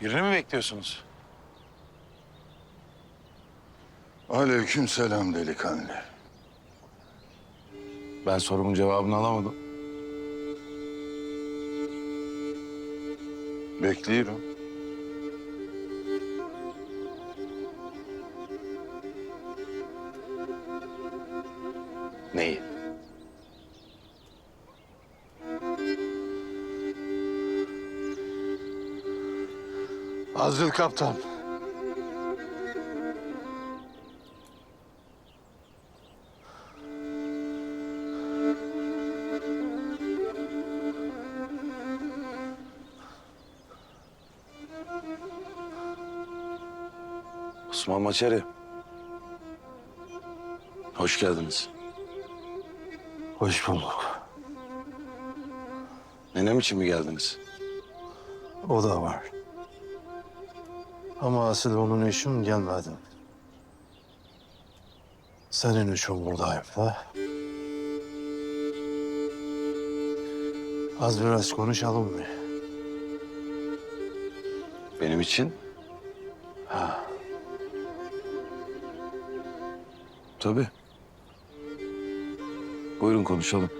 Birini mi bekliyorsunuz? Aleyküm selam delikanlı. Ben sorumun cevabını alamadım. Bekliyorum. Neyi? Hazır kaptan. Osman Maçeri. Hoş geldiniz. Hoş bulduk. Nenem için mi geldiniz? O da var. Ama asıl onun için gelmedim. Senin için buradayım da. Az biraz konuşalım mı? Benim için? Tabii. Buyurun konuşalım.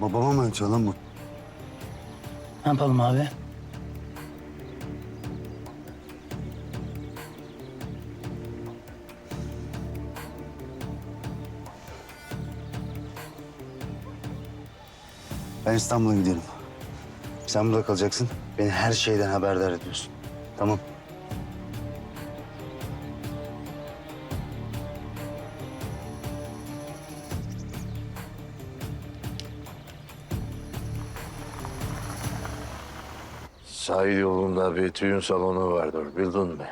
Babama mı ötüyor lan bu? Ne yapalım abi? Ben İstanbul'a gidiyorum. Sen burada kalacaksın. Beni her şeyden haberdar ediyorsun. Tamam. Sahil yolunda bir düğün salonu vardır bildin mi?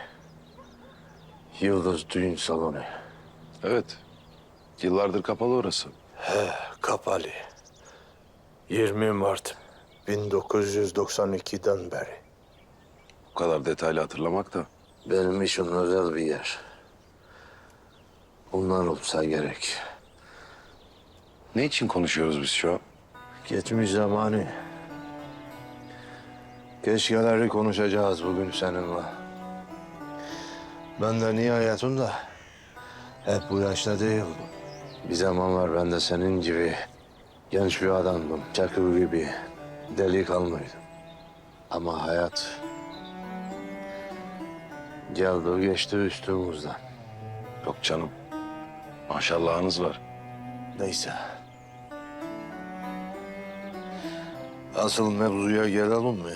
Yıldız Düğün Salonu. Evet. Yıllardır kapalı orası. Kapalı. 20 Mart 1992'den beri. Bu kadar detaylı hatırlamak da. Benim için özel bir yer. Bunlar olsa gerek. Ne için konuşuyoruz biz şu an? Geçmiş zamanı. Keşkeleri konuşacağız bugün seninle. Ben de nihayetinde hep bu yaşta değildim. Bir zamanlar ben de senin gibi genç bir adamdım. Çakır gibi delikanlıydım. Ama hayat geldi geçti üstümüzden. Yok canım. Maşallahınız var. Neyse. Asıl mevzuya gelelim mi?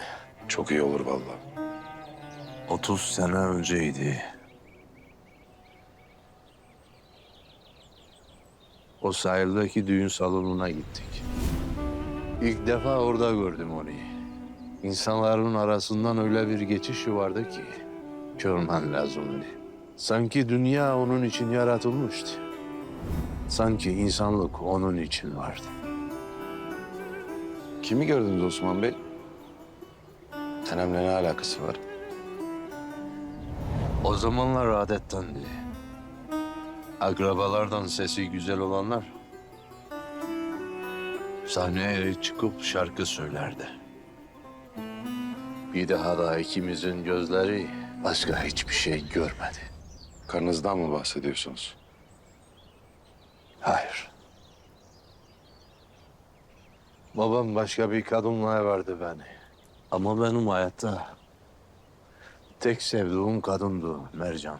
Çok iyi olur vallahi. 30 sene önceydi. O sahildeki düğün salonuna gittik. İlk defa orada gördüm onu. İnsanların arasından öyle bir geçişi vardı ki görmen lazımdı. Sanki dünya onun için yaratılmıştı. Sanki insanlık onun için vardı. Kimi gördünüz Osman Bey? Nenemle ne alakası var? O zamanlar adettendi. Akrabalardan sesi güzel olanlar sahneye çıkıp şarkı söylerdi. Bir daha da ikimizin gözleri başka hiçbir şey görmedi. Karınızdan mı bahsediyorsunuz? Hayır. Babam başka bir kadınla verdi beni. Ama benim hayatta tek sevdiğim kadındı Mercan.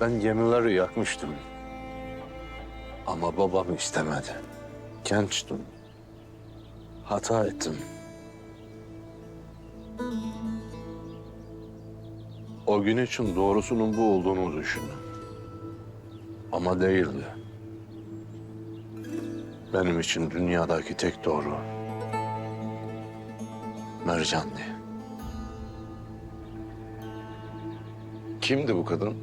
Ben gemileri yakmıştım. Ama babam istemedi. Gençtim. Hata ettim. O gün için doğrusunun bu olduğunu düşündüm. Ama değildi. benim için dünyadaki tek doğru Mercan'dı. Kimdi bu kadın?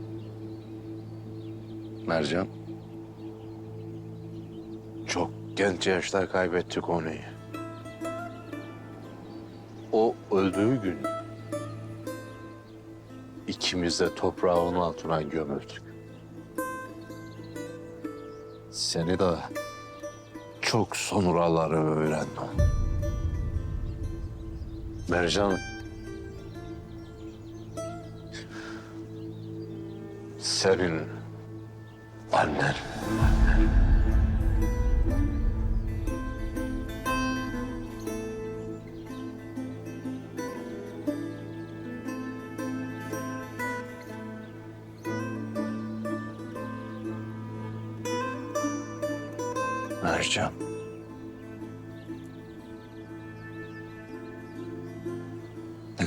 Mercan. Çok genç yaşta kaybettik onu. O öldüğü gün ikimiz de toprağın altına gömüldük. Seni de çok sonraları öğrendim. Mercan senin annen. Mercan.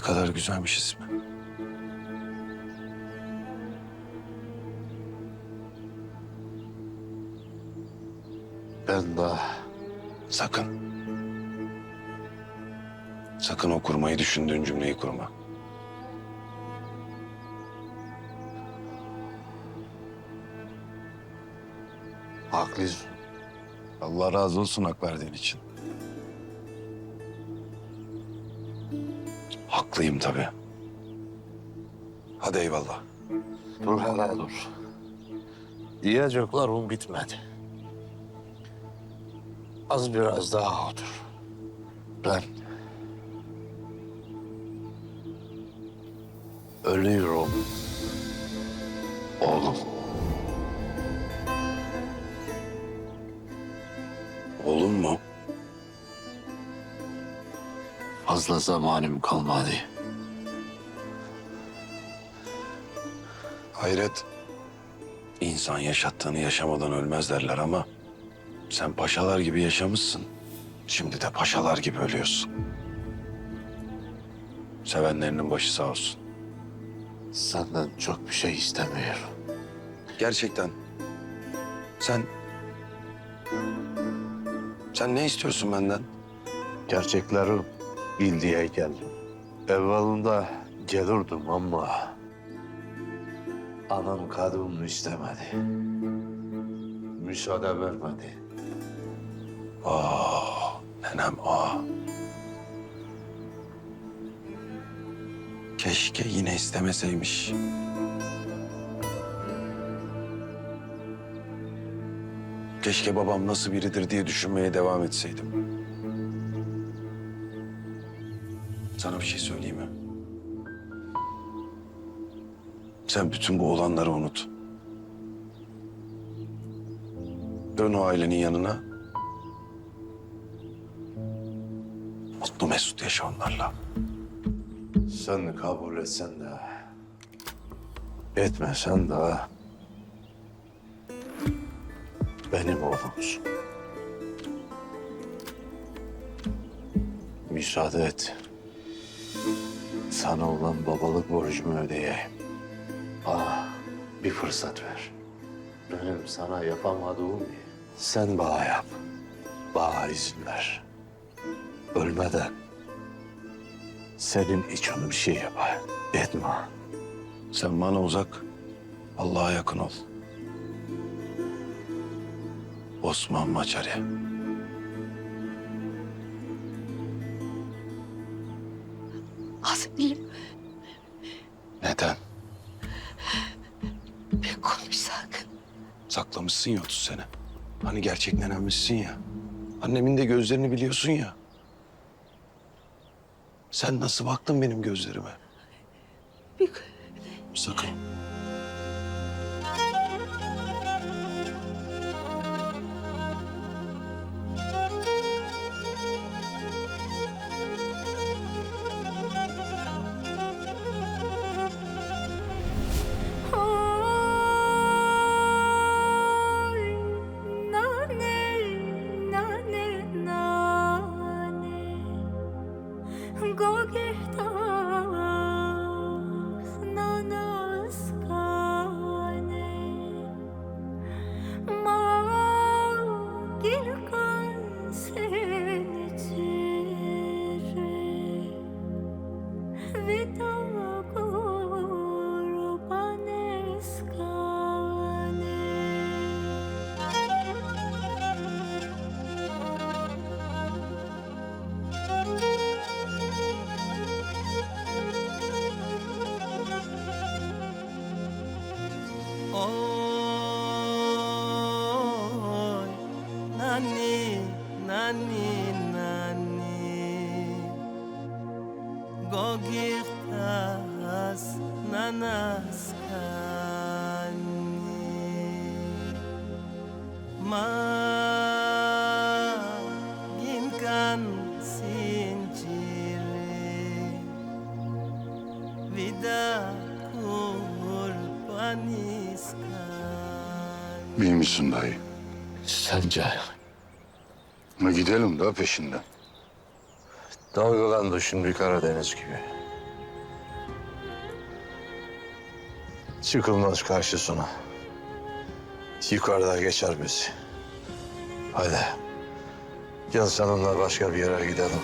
Ne kadar güzelmiş ismi. Ben de Sakın. Sakın o kurmayı düşündüğün cümleyi kurma. haklısın. Allah razı olsun hak verdiğin için. Haklıyım tabii. Hadi eyvallah. Dur hele dur. Diyeceklerim bitmedi. Az biraz daha otur. Ben ölüyorum. Oğlum. Fazla zamanım kalmadı. Hayret. İnsan yaşattığını yaşamadan ölmez derler ama... ...sen paşalar gibi yaşamışsın. Şimdi de paşalar gibi ölüyorsun. Sevenlerinin başı sağ olsun. Senden çok bir şey istemiyorum. Gerçekten. Sen... Sen ne istiyorsun benden? Gerçekleri bil diye geldim. Evvelinde gelirdim ama... Anam kadın istemedi. Müsaade vermedi. Aa, nenem aa. Keşke yine istemeseymiş. Keşke babam nasıl biridir diye düşünmeye devam etseydim. Sana bir şey söyleyeyim mi? Sen bütün bu olanları unut. Dön o ailenin yanına. Mutlu mesut yaşa onlarla. Sen kabul etsen de... Etmesen de... Benim oğlumsun. Müsaade et. Sana olan babalık borcumu ödeyeyim. Bana bir fırsat ver. Benim sana yapamadığım gibi sen bana yap. Bana izin ver. Ölmeden senin için bir şey yapayım. Etme. Sen bana uzak, Allah'a yakın ol. Osman Maçari. Saklamışsın ya 30 sene. Hani gerçek nenemmişsin ya. Annemin de gözlerini biliyorsun ya. Sen nasıl baktın benim gözlerime? Bir Sakın. Nani nani Gogirtas nanaskani. Ma ginkan sinciri Vida kurbaniskan İyi misin dayı? Sence Ha, gidelim daha peşinden. dalgalandı şimdi Karadeniz gibi. Çıkılmaz karşısına. Yukarıda geçer bizi. Hadi. Gel seninle başka bir yere gidelim.